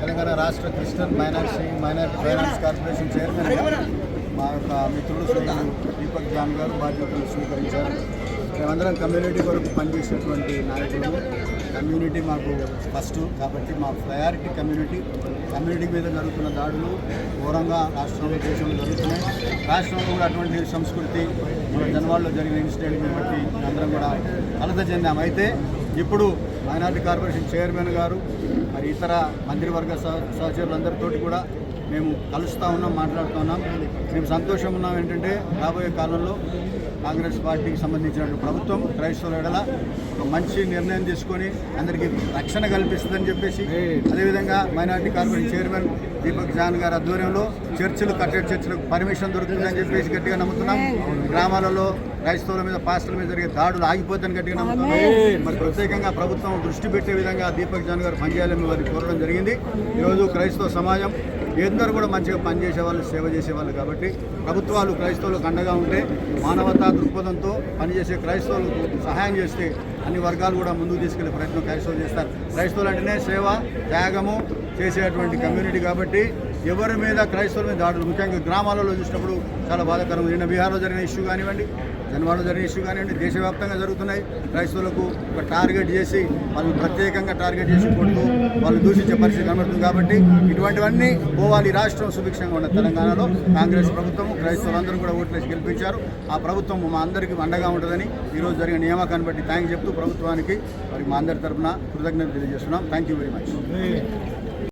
తెలంగాణ రాష్ట్ర Christian minority minority finance corporation chairman మా యొక్క మిత్రుడు దీపక్ జాన్ గారు బాధ్యతలు స్వీకరించారు. మేమందరం కమ్యూనిటీ కొరకు పనిచేసినటువంటి నాయకులు. కమ్యూనిటీ మాకు ఫస్ట్ కాబట్టి మా ప్రయారిటీ కమ్యూనిటీ. కమ్యూనిటీ మీద జరుగుతున్న దాడులు ఘోరంగా రాష్ట్రంలో దేశంలో జరుగుతున్నాయి. రాష్ట్రంలో కూడా అటువంటి సంస్కృతి మన జనవాళ్ళలో జరిగిన ఇన్సిడెంట్ని బట్టి అందరం కూడా కలత చెందాం అయితే ఇప్పుడు మైనార్టీ కార్పొరేషన్ చైర్మన్ గారు మరి ఇతర మంత్రివర్గ సహ సహచరులందరితోటి కూడా మేము కలుస్తూ ఉన్నాం మాట్లాడుతూ ఉన్నాం. మేము సంతోషం ఉన్నాం ఏంటంటే రాబోయే కాలంలో కాంగ్రెస్ పార్టీకి సంబంధించిన ప్రభుత్వం క్రైస్తవుల ఎడల ఒక మంచి నిర్ణయం తీసుకొని అందరికీ రక్షణ కల్పిస్తుందని చెప్పేసి అదేవిధంగా minority corporation chairman Deepak John గారి ఆధ్వర్యంలో చర్చిలు కట్టెడ్ చర్చిలకు పర్మిషన్ దొరుకుతుందని చెప్పేసి గట్టిగా నమ్ముతున్నాం. గ్రామాలలో క్రైస్తవుల మీద పాస్టర్ల మీద జరిగే దాడులు ఆగిపోతాయని గట్టిగా నమ్ముతున్నాం. మరి ప్రత్యేకంగా ప్రభుత్వం దృష్టి పెట్టే విధంగా దీపక్ జాన్ గారు పనిచేయాలని వారికి కోరడం జరిగింది. ఈరోజు క్రైస్తవ సమాజం ఎందరూ కూడా మంచిగా పనిచేసే వాళ్ళు సేవ చేసేవాళ్ళు కాబట్టి ప్రభుత్వాలు క్రైస్తవులకు అండగా ఉంటే మానవతా దృక్పథంతో పనిచేసే క్రైస్తవులకు సహాయం చేస్తే అన్ని వర్గాలు కూడా ముందుకు తీసుకెళ్ళే ప్రయత్నం క్రైస్తవులు చేస్తారు. క్రైస్తవులు అంటేనే సేవ త్యాగము చేసేటువంటి కమ్యూనిటీ కాబట్టి ఎవరి మీద క్రైస్తవుల మీద దాడులు ముఖ్యంగా గ్రామాలలో చూసినప్పుడు చాలా బాధాకరం. నిన్న బీహార్లో జరిగిన ఇష్యూ కానివ్వండి జనవాడలో జరిగిన ఇష్యూ కానివ్వండి దేశవ్యాప్తంగా జరుగుతున్నాయి. క్రైస్తవులకు ఒక టార్గెట్ చేసి వాళ్ళు ప్రత్యేకంగా టార్గెట్ చేసి కొడుతూ వాళ్ళు దూషించే పరిస్థితి కనబడుతుంది కాబట్టి ఇటువంటివన్నీ పోవాలి రాష్ట్రం సుభిక్షంగా ఉన్న తెలంగాణలో. కాంగ్రెస్ ప్రభుత్వం క్రైస్తవులందరూ కూడా ఓట్లేసి గెలిపించారు. ఆ ప్రభుత్వం మా అందరికీ అండగా ఉంటుందని ఈరోజు జరిగిన నియామకాన్ని బట్టి థ్యాంక్ చెప్తూ ప్రభుత్వానికి మరి మా అందరి తరఫున కృతజ్ఞతలు తెలియజేస్తున్నాం. Thank you very much.